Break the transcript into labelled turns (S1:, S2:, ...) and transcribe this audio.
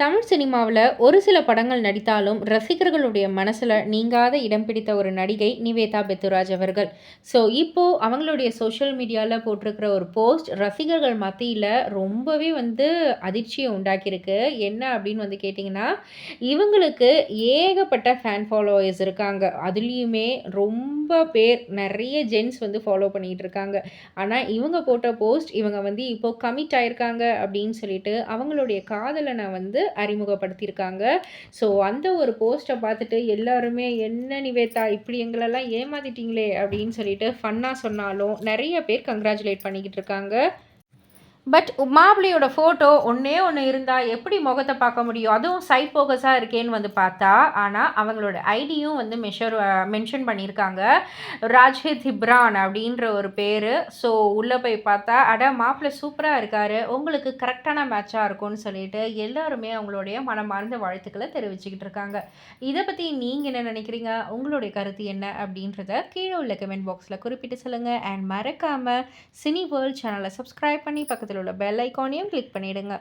S1: தமிழ் சினிமாவில் ஒரு சில படங்கள் நடித்தாலும் ரசிகர்களுடைய மனசில் நீங்காத இடம் பிடித்த ஒரு நடிகை நிவேதா பெத்துராஜ் அவர்கள். ஸோ இப்போது அவங்களுடைய சோஷியல் மீடியாவில் போட்டிருக்கிற ஒரு போஸ்ட் ரசிகர்கள் மத்தியில் ரொம்பவே வந்து அதிர்ச்சியை உண்டாக்கியிருக்கு. என்ன அப்படின்னு வந்து கேட்டிங்கன்னா இவங்களுக்கு ஏகப்பட்ட ஃபேன் ஃபாலோவர்ஸ் இருக்காங்க. அதுலேயுமே ரொம்ப ரொம்ப பேர் நிறைய ஜென்ஸ் வந்து ஃபாலோ பண்ணிகிட்டு இருக்காங்க ஆனால் இவங்க போட்ட போஸ்ட் இவங்க வந்து இப்போது கமிட் ஆயிருக்காங்க அப்படின்னு சொல்லிட்டு அவங்களுடைய காதலனை வந்து அறிமுகப்படுத்தியிருக்காங்க. ஸோ அந்த ஒரு போஸ்ட்டை பார்த்துட்டு எல்லாருமே என்ன நிவேதா இப்படி எங்களெல்லாம் ஏமாத்திட்டீங்களே அப்படின்னு சொல்லிட்டு ஃபன்னாக சொன்னாலும் நிறைய பேர் கங்க்ராச்சுலேட் பண்ணிக்கிட்டு இருக்காங்க பட் மாப்பிள்ளையோட ஃபோட்டோ ஒன்றே ஒன்று இருந்தால் எப்படி முகத்தை பார்க்க முடியும்? அதுவும் சைட் ஃபோக்கஸாக இருக்கேன்னு வந்து பார்த்தா ஆனால் அவங்களோட ஐடியும் வந்து மெஷர் மென்ஷன் பண்ணியிருக்காங்க. ராஜ்ஹித் ஹிப்ரான் அப்படின்ற ஒரு பேர். ஸோ உள்ளே போய் பார்த்தா அட மாப்பிள்ளை சூப்பராக இருக்கார். உங்களுக்கு கரெக்டான மேட்சாக இருக்கும்னு சொல்லிட்டு எல்லாருமே அவங்களுடைய மனமார்ந்த வாழ்த்துக்களை தெரிவிச்சுக்கிட்டு இருக்காங்க. இதை பற்றி நீங்கள் என்ன நினைக்கிறீங்க? உங்களுடைய கருத்து என்ன? அப்படின்றத கீழே உள்ள கமெண்ட் பாக்ஸில் குறிப்பிட்டு சொல்லுங்கள் அண்ட் மறக்காமல் சினி வேர்ல்ட் சேனலை சப்ஸ்கிரைப் பண்ணி பக்கத்தில் உள்ள பெல் ஐக்கானையும் கிளிக் பண்ணிவிடுங்க